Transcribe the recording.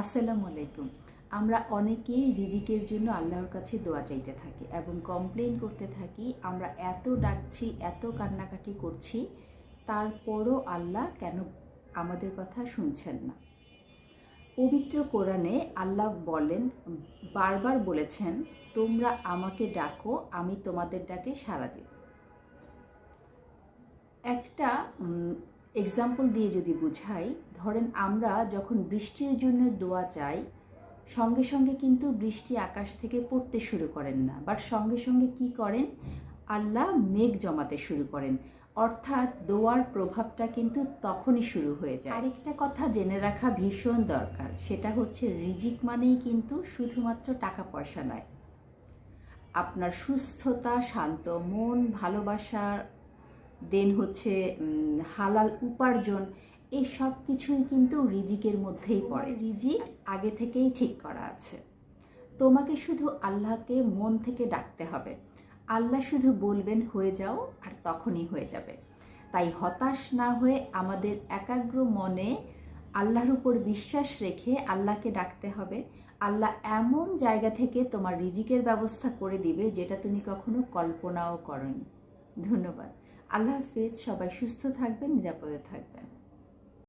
আসসালামু আলাইকুম। আমরা অনেকেই রিজিকের জন্য আল্লাহর কাছে দোয়া চাইতে থাকি এবং কমপ্লেন করতে থাকি, আমরা এত ডাকছি, এত কান্নাকাটি করছি, তারপরও আল্লাহ কেন আমাদের কথা শুনছেন না? পবিত্র কোরআনে আল্লাহ বলেন, বারবার বলেছেন, তোমরা আমাকে ডাকো, আমি তোমাদের ডাকে সাড়া দেব। একটা এক্সাম্পল দিয়ে যদি বুঝাই, ধরেন আমরা যখন বৃষ্টির জন্য দোয়া চাই, সঙ্গে সঙ্গে কিন্তু বৃষ্টি আকাশ থেকে পড়তে শুরু করেন না। বাট সঙ্গে সঙ্গে কি করেন? আল্লাহ মেঘ জমাতে শুরু করেন। অর্থাৎ দোয়ার প্রভাবটা কিন্তু তখনই শুরু হয়ে যায়। আরেকটা কথা জেনে রাখা ভীষণ দরকার, সেটা হচ্ছে রিজিক মানেই কিন্তু শুধুমাত্র টাকা পয়সা নয়। আপনার সুস্থতা, শান্ত মন, ভালোবাসার দেন হচ্ছে হালাল উপার্জন, এই সব কিছুই কিন্তু রিজিকের মধ্যেই পড়ে। রিজিক আগে থেকেই ঠিক করা আছে। তোমাকে শুধু আল্লাহকে মন থেকে ডাকতে হবে। আল্লাহ শুধু বলবেন, হয়ে যাও, আর তখনই হয়ে যাবে। তাই হতাশ না হয়ে আমাদের একাগ্র মনে আল্লাহর উপর বিশ্বাস রেখে আল্লাহকে ডাকতে হবে। আল্লাহ এমন জায়গা থেকে তোমার রিজিকের ব্যবস্থা করে দিবে যেটা তুমি কখনো কল্পনাও করনি। ধন্যবাদ। আল্লাহ হাফিজ সবাই সুস্থ থাকবেন নিরাপদে থাকবেন।